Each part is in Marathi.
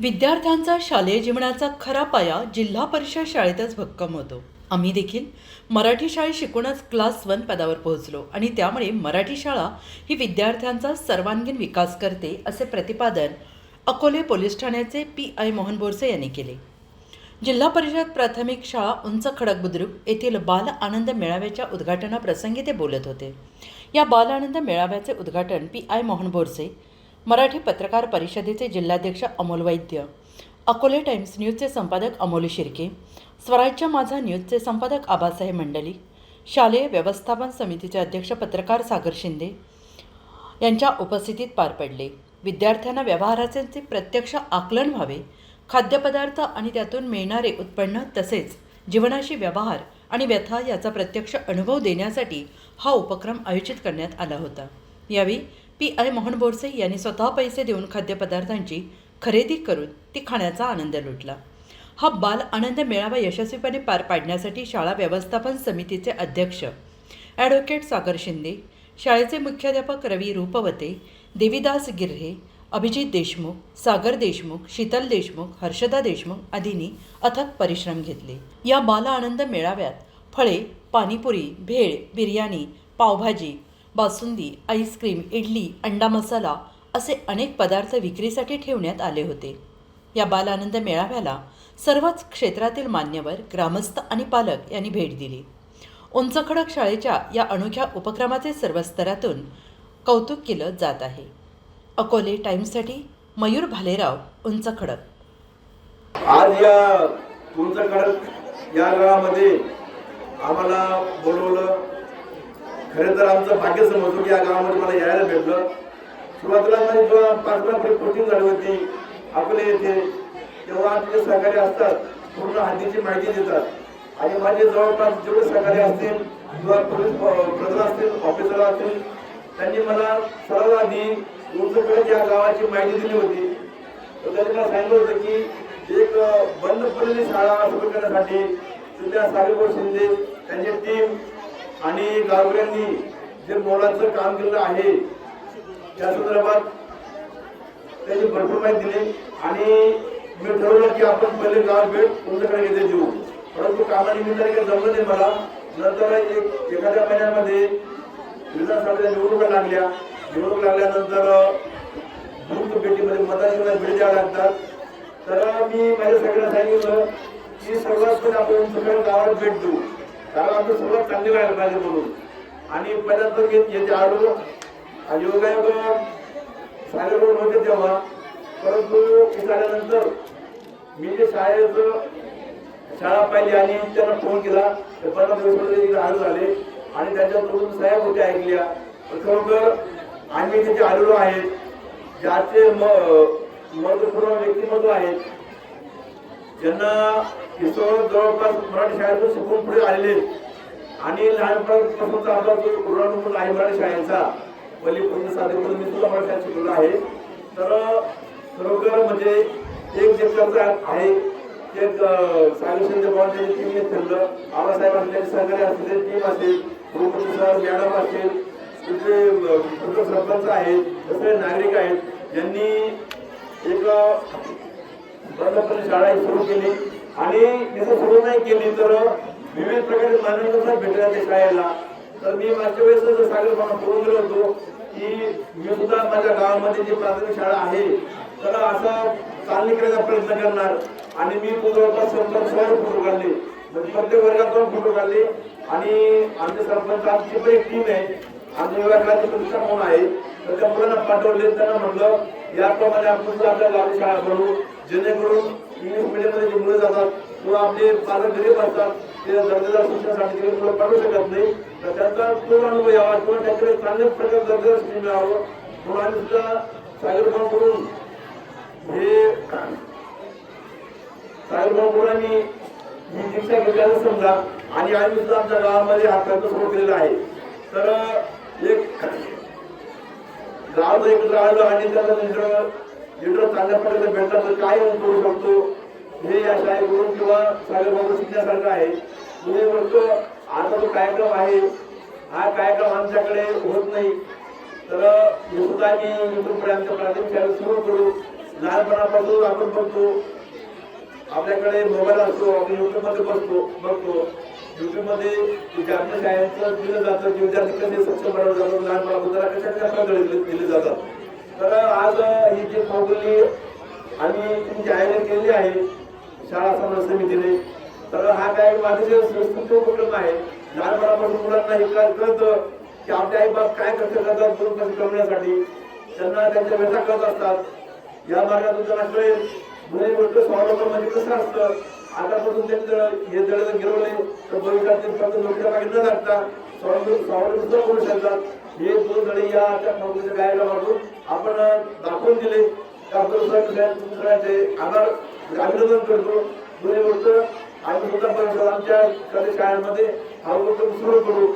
विद्यार्थ्यांचा शालेय जीवनाचा खरा पाया जिल्हा परिषद शाळेतच भक्कम होतो. आम्ही देखील मराठी शाळेत शिकूनच क्लास वन पदावर पोहोचलो आणि त्यामुळे मराठी शाळा ही विद्यार्थ्यांचा सर्वांगीण विकास करते असे प्रतिपादन अकोले पोलीस ठाण्याचे पी आय मोहन बोरसे यांनी केले. जिल्हा परिषद प्राथमिक शाळा उंच खडक बुद्रुक येथील बाल आनंद मेळाव्याच्या उद्घाटनाप्रसंगी ते बोलत होते. या बाल आनंद मेळाव्याचे उद्घाटन पी आय मोहन बोरसे मराठी पत्रकार परिषदेचे जिल्हाध्यक्ष अमोल वैद्य अकोले टाइम्स न्यूजचे संपादक अमोल शिर्के स्वराज्य माझा न्यूजचे संपादक आबासाहेब मंडली शालेय व्यवस्थापन समितीचे अध्यक्ष पत्रकार सागर शिंदे यांच्या उपस्थितीत पार पडले. विद्यार्थ्यांना व्यवहाराचे प्रत्यक्ष आकलन व्हावे खाद्यपदार्थ आणि त्यातून मिळणारे उत्पन्न तसेच जीवनाशी व्यवहार आणि व्यथा याचा प्रत्यक्ष अनुभव देण्यासाठी हा उपक्रम आयोजित करण्यात आला होता. यावेळी पी आय मोहन बोरसे यांनी स्वतः पैसे देऊन खाद्यपदार्थांची खरेदी करून ती खाण्याचा आनंद लुटला. हा बाल आनंद मेळावा यशस्वीपणे पार पाडण्यासाठी शाळा व्यवस्थापन समितीचे अध्यक्ष ॲडव्होकेट सागर शिंदे शाळेचे मुख्याध्यापक रवी रूपवते देवीदास गिर्हे अभिजित देशमुख सागर देशमुख शीतल देशमुख हर्षदा देशमुख आदींनी अथक परिश्रम घेतले. या बाल आनंद मेळाव्यात फळे पाणीपुरी भेळ बिर्याणी पावभाजी बासुंदी आईस्क्रीम इडली अंडा मसाला असे अनेक पदार्थ विक्रीसाठी ठेवण्यात आले होते. या बालानंद मेळाव्याला सर्वच क्षेत्रातील मान्यवर ग्रामस्थ आणि पालक यांनी भेट दिली. उंचखडक शाळेच्या या अनोख्या उपक्रमाचे सर्व स्तरातून कौतुक केलं जात आहे. अकोले टाइम्ससाठी मयूर भालेराव उंचखडक. आज या उंचखडक या गावामध्ये आम्हाला बोलवलं खरं तर आमचं भाग्य समजतो की या गावामध्ये मला यायला भेटलं. सुरुवातीला माझी जेव्हा पाचव्या कोचिंग झाली होती आपले येथे तेव्हा आमचे सहकारी असतात पूर्ण हद्दीची माहिती देतात. आणि माझे जवळपास जेवढे सहकारी असतील किंवा पोलीस प्रधान असतील ऑफिसर असतील त्यांनी मला सर्वात आधी उंचकडे या गावाची माहिती दिली होती. तर त्यांनी मला सांगितलं होतं की एक बंद पडलेली शाळा सुरू करण्यासाठी सुद्धा सागरभाऊ शिंदे त्यांची टीम आणि गावकऱ्यांनी जे मोलाचं काम केलेलं आहे त्या संदर्भात त्यांनी भरपूर माहिती दिली आणि मी ठरवलं की आपण पहिले गाव भेट तुमच्याकडे घेते देऊ. परंतु कामानिमित्ताने काही जमलं नाही मला. नंतर एक एखाद्या महिन्यामध्ये विधानसभेच्या निवडणुका लागल्या. निवडणूक लागल्यानंतर बूथ भेटीमध्ये मतदारांना भेट द्याव्या लागतात. तर मी माझ्या सगळ्यांना सांगितलं की सर्वात आपण सगळ्या गावात भेट देऊ. त्याला आमचं सर्व चांगली व्हायला पाहिजे म्हणून. आणि पहिल्यांदा घेत येथे आलो आणि योगायोग शाळेवर होते तेव्हा. परंतु इथं आल्यानंतर मी जे शाळेचं शाळा पाहिली आणि त्यांना फोन केला तर पंधरा आलो झाले. आणि त्यांच्याकडून साहेब होते ऐकल्या. खरोखर आम्ही तिथे आलेलो आहेत ज्याचे म- महत्त्वपूर्ण व्यक्तिमत्व आहेत ज्यांना इथं जवळपास मराठी शाळेतून शिकून पुढे आलेले आणि लहानपणापासूनचा आमचा जो ऋणानुकूल आहे मराठी शाळेचा पल्लीपर्यंत साधेपर्यंत मी सुद्धा मराठी शाळेत शिकलेलो आहे. तर खरोखर म्हणजे एक जे आहे एक सायलेशन पवार टीम टीमने ठरलं. आबासाहेब असलेले सहकारी असतील टीम असेल गृहपती सर मॅडम असतील तिथले सरपंच आहेत दुसरे नागरिक आहेत. यांनी एक बंदपणे शाळा सुरू केली. आणि तिथं सुरू नाही केली तर विविध प्रकारे मान्यता भेटल्या त्या शाळेला. तर मी मागच्या वेळेस सागर बोलून गेलो होतो की मी सुद्धा माझ्या गावामध्ये जी प्राथमिक शाळा आहे तर असा चालणी करायचा प्रयत्न करणार. आणि मी तो जवळपास शंभर फोटो काढले. म्हणजे प्रत्येक वर्गात पण फोटो काढले. आणि आमच्या सरपंच आमची पण एक टीम आहे. आमच्या विभागाची प्रतिष्ठा म्हणून आहे. तर त्या मुलांना पाठवले त्यांना म्हणलं याप्रमाणे आपण आपल्या गावी शाळा बनवू जेणेकरून इंग्लिश मीडियम जी मुलं जातात. किंवा आपले पालक गरीब असतात ते दर्जेदार शिक्षणासाठी तिकडे मुलं पाठवू शकत नाही. तर त्यांचा तो अनुभव यावा किंवा त्यांच्याकडे चांगल्या प्रकारे दर्जेदार शिक्षण मिळावं. म्हणून आम्ही सुद्धा सागरभाऊ करून हे सागरभाऊ करून आम्ही ही शिक्षा घेतल्याचं समजा आणि आम्ही सुद्धा आमच्या गावामध्ये हा प्रयत्न सुरू केलेला आहे. तर एक गाव एकत्र आलं आणि त्याचा लिडर लिडर चांगल्या प्रकारे भेटला तर काय करू शकतो? हे या शाळेकडून किंवा सागरबाबू शिकण्यासारखं आहे. म्हणजे म्हणतो आता जो कार्यक्रम आहे हा कार्यक्रम आमच्याकडे होत नाही. तर हे सुद्धा मी इथून आमच्या प्राथमिक शाळेत सुरू करू. लहानपणापासून आपण बघतो आपल्याकडे मोबाईल असतो आपण युट्यूबमध्ये बसतो बघतो. युट्यूबमध्ये आपल्या शाळेचं दिलं जातं जे विद्यार्थी कसे सक्षम बनवलं जातं लहानपणापासून कशा कशा दिले जातात तर आज ही जी कौगुली आणि तुमची आयोजन केली आहे शाळा समाज समितीने तर हा काय माझे संस्कृत उपक्रम आहे. लहानपणापासून मुलांना हे काय कळतं की आपल्या आई बाप काय कष्ट करतात मुलं कष्ट कमवण्यासाठी त्यांना त्यांच्या व्यथा कळत असतात. या मार्गातून त्यांना कळेल मुले गोष्ट स्वावलंबन म्हणजे कसं असतं. आतापासून त्यांचं हे जर गिरवले तर भविष्यात ते फक्त नोकऱ्या मागे न लागता स्वावलंबन स्वावलंबन सुद्धा करू शकतात. हे दोन धडे या त्या नोकरीच्या गायला वाटून आपण दाखवून दिले. त्याबद्दल सगळ्यांचे आभार. म्हणजे अभिनंदन करतो. दुसरी गोष्ट आम्ही सुद्धा परिषद आमच्या काही शाळांमध्ये हा उपक्रम सुरू करू.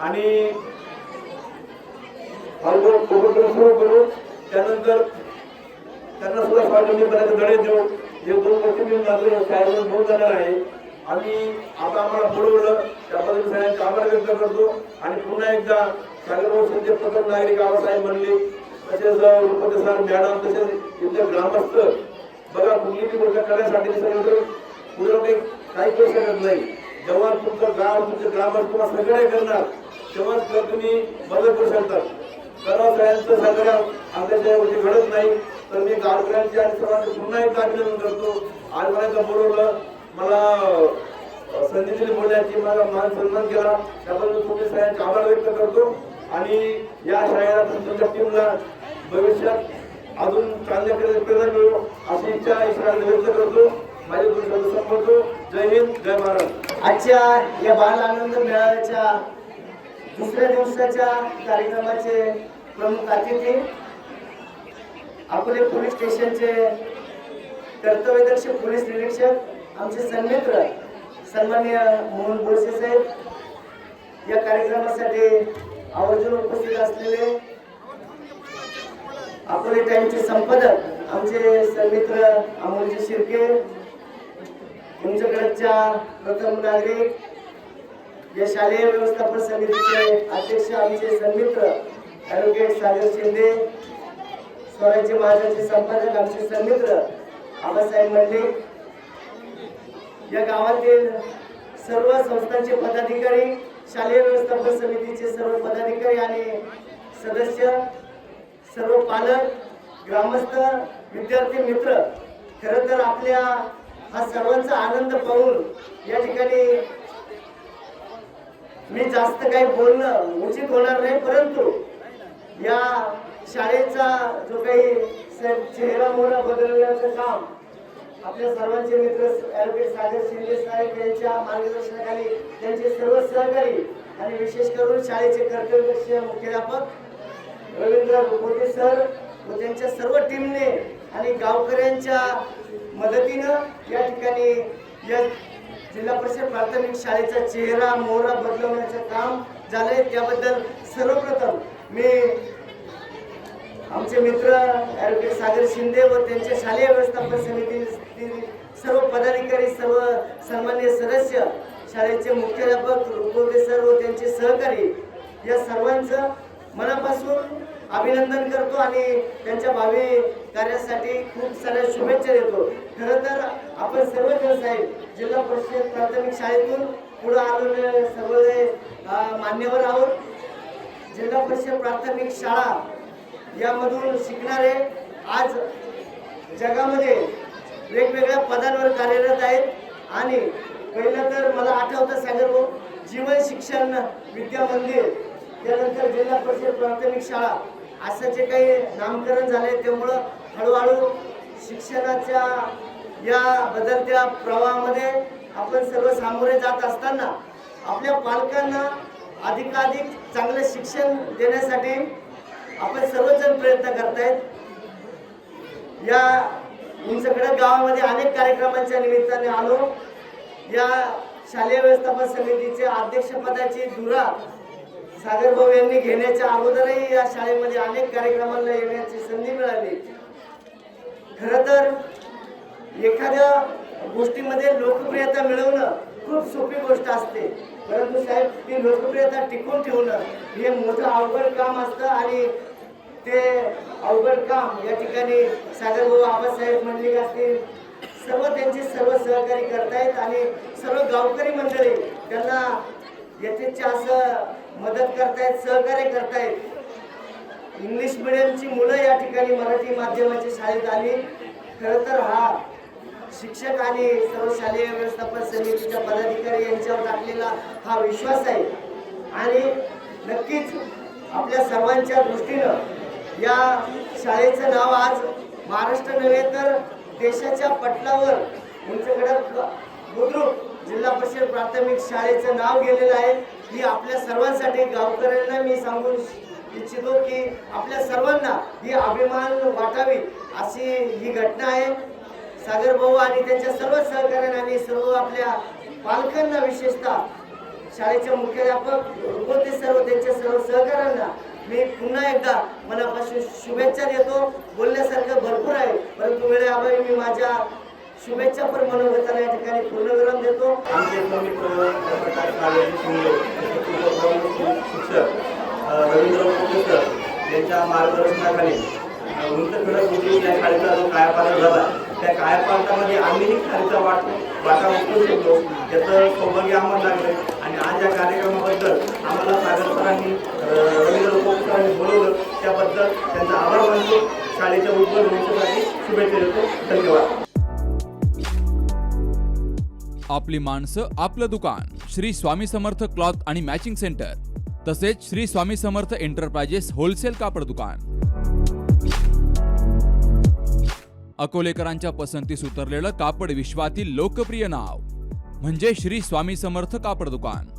आणि हा उपक्रम सुरू करू. त्यानंतर त्यांना सुद्धा स्वावलंबीपणाचे धडे देऊ. हे दोन गोष्टी मी माझं शाळेवर घेऊन जाणार आहे. आणि आता आम्हाला बोलवलं त्याबद्दल सगळ्यांचे आभार व्यक्त करतो. आणि पुन्हा एकदा सागरभाऊ शिंदे प्रथम नागरिक आबासाहेब म्हणले तसेच रुपते सर मॅडम तसेच इथले ग्रामस्थ. बघा कुठली गोष्ट करण्यासाठी सगळं पुढे काही काही करू शकत नाही. जेव्हा तुमचं गाव तुमचे ग्रामस्थ तुम्हाला सगळे करणार. तेव्हाच तर तुम्ही मदत करू शकतात सर्व सगळ्यांचं सहकार्य आमच्या गोष्टी घडत नाही. तर मी गावकऱ्यांचे आणि सर्वांचे पुन्हा एकदा अभिनंदन करतो. आज मला बरोबर बोलवलं मला संधी दिली बोलण्याची मला मान सन्मान केला. त्याबद्दल तुम्ही सगळ्यांचे आभार व्यक्त करतो. आणि या शाळेला तुमच्या टीमला भविष्यात अजून चांगल्या प्रेरणा मिळू अशी इच्छा इच्छा व्यक्त करतो. माझे दोन शब्द संपवतो. जय हिंद जय महाराज आजच्या या बाल आनंद मेळाव्याच्या दुसऱ्या दिवसाच्या कार्यक्रमाचे प्रमुख अतिथी अकोले पोलीस स्टेशनचे कर्तव्यदक्ष पोलीस निरीक्षक आमचे सन्मित्र सन्मान्य मोहन बोरसे साहेब या कार्यक्रमासाठी आवर्जून उपस्थित असलेले आपले टाइमचे संपादक आमचे सन्मित्र अमोलजी शिर्के तुमच्याकडच्या प्रथम नागरिक या शालेय व्यवस्थापन समितीचे अध्यक्ष आमचे सन्मित्र ॲडव्होकेट सागर शिंदे स्वराज्य महाराजांचे संपादक आमचे सन्मित्र आबासाहेब मंडलिक या गावातील सर्व संस्थांचे पदाधिकारी शालेय व्यवस्थापन समितीचे सर्व पदाधिकारी आणि सदस्य सर्व पालक ग्रामस्थ विद्यार्थी मित्र खरं तर आपल्या हा सर्वांचा आनंद पाहून या ठिकाणी मी जास्त काही बोलणं उचित होणार नाही परंतु या शाळेचा जो काही चेहरा मोहरा बदलण्याचं काम आपल्या सर्वांचे मित्र ॲडव्होकेट सागर शिंदे साहेब यांच्या मार्गदर्शनाखाली सर्व सहकारी आणि विशेष करून शाळेचे कर्तव्य मुख्याध्यापक रवींद्र रुपोटे सर व त्यांच्या सर्व टीमने आणि गावकऱ्यांच्या मदतीनं या ठिकाणी या जिल्हा परिषद प्राथमिक शाळेचा चेहरा मोहरा बदलवण्याचं काम झालंय. त्याबद्दल सर्वप्रथम मी आमचे मित्र ॲडव्होकेट सागर शिंदे व त्यांच्या शालेय व्यवस्थापन समितीतील सर्व पदाधिकारी सर्व सन्मान्य सदस्य शाळेचे मुख्याध्यापक रुपोदे सर व त्यांचे सहकारी या सर्वांचं मनापासून अभिनंदन करतो आणि त्यांच्या भावी कार्यासाठी खूप साऱ्या शुभेच्छा देतो. खरं तर आपण सर्वजण साहेब जिल्हा परिषद प्राथमिक शाळेतून पुढे आलेले सर्व मान्यवर आहोत. जिल्हा परिषद प्राथमिक शाळा यामधून शिकणारे आज जगामध्ये वेगवेगळ्या पदांवर कार्यरत आहेत आणि पहिलं तर मला आठवतं सागर भाऊ जीवन शिक्षण विद्या मंदिर. त्यानंतर जिल्हा परिषद प्राथमिक शाळा. असं जे काही नामकरण झाले त्यामुळं हळूहळू शिक्षणाच्या या बदलत्या प्रवाहामध्ये आपण सर्व सामोरे जात असताना आपल्या पालकांना अधिकाधिक चांगलं शिक्षण देण्यासाठी आपण सर्वजण प्रयत्न करतायत. या उंचकडे गावामध्ये अनेक कार्यक्रमांच्या निमित्ताने आलो. या शालेय व्यवस्थापन समितीचे अध्यक्षपदाची धुरा सागरभाऊ यांनी घेण्याच्या अगोदरही या शाळेमध्ये अनेक कार्यक्रमांना येण्याची संधी मिळाली. खर तर एखाद्या गोष्टीमध्ये लोकप्रियता मिळवणं खूप सोपी गोष्ट असते. परंतु साहेब ती लोकप्रियता टिकून ठेवणं हे मोठं अवघड काम असतं आणि ते अवघड काम या ठिकाणी सागरभाऊ आबासाहेब मंडलिक असतील सर्व त्यांचे सर्व सहकारी करतायत आणि सर्व गावकरी मंडळी त्यांना यथेच्छ असं मदत करतायत सहकार्य करतायत. इंग्लिश मिडियमची मुलं या ठिकाणी मराठी माध्यमाच्या शाळेत आली. खरं तर हा शिक्षक आणि सर्व शालेय व्यवस्थापन समितीच्या पदाधिकारी यांच्यावर टाकलेला हा विश्वास आहे. आणि नक्कीच आपल्या सर्वांच्या दृष्टीनं या शाळेचं नाव आज महाराष्ट्र नव्हे तर देशाच्या पटलावर उंचगडा बुद्रुक जिल्हा परिषद प्राथमिक शाळेचं नाव गेलेलं आहे. ही आपल्या सर्वांसाठी गावकऱ्यांना मी सांगू इच्छितो की आपल्या सर्वांना ही अभिमान वाटावी अशी ही घटना आहे. सागर भाऊ आणि त्यांच्या सर्व सहकार्यांना आणि सर्व आपल्या पालकांना विशेषतः शाळेचे मुख्याध्यापक होते सर्व त्यांच्या सर्व सहकाऱ्यांना मी पुन्हा एकदा मनापासून शुभेच्छा देतो. बोलण्यासारखं भरपूर आहे. परंतु वेळेअभावी मी माझ्या शुभेच्छा पण मनोगताना या ठिकाणी पूर्णविराम देतो. आमचे शिक्षक रवींद्र प्रोफेसर यांच्या मार्गदर्शनाखाली अ, उंच खडक शाळेचा जो कायापालट झाला त्या कायापालटामध्ये आम्हीही खालीचा वाट वाटा उचलू शकतो. त्याचं सौभाग्य आम्हाला लागलं. आणि आज या कार्यक्रमाबद्दल आम्हाला सागर सरांनी बोलवलं त्याबद्दल त्यांचा आभार मानतो. शाळेच्या उज्ज्वल भविष्यासाठी शुभेच्छा देतो. धन्यवाद. आपली माणसं आपलं दुकान. श्री स्वामी समर्थ क्लॉथ आणि मॅचिंग सेंटर. तसेच श्री स्वामी समर्थ एंटरप्राइजेस होलसेल कापड दुकान. अकोलेकरांच्या पसंतीस उतरलेलं कापड विश्वातील लोकप्रिय नाव. म्हणजे श्री स्वामी समर्थ कापड दुकान.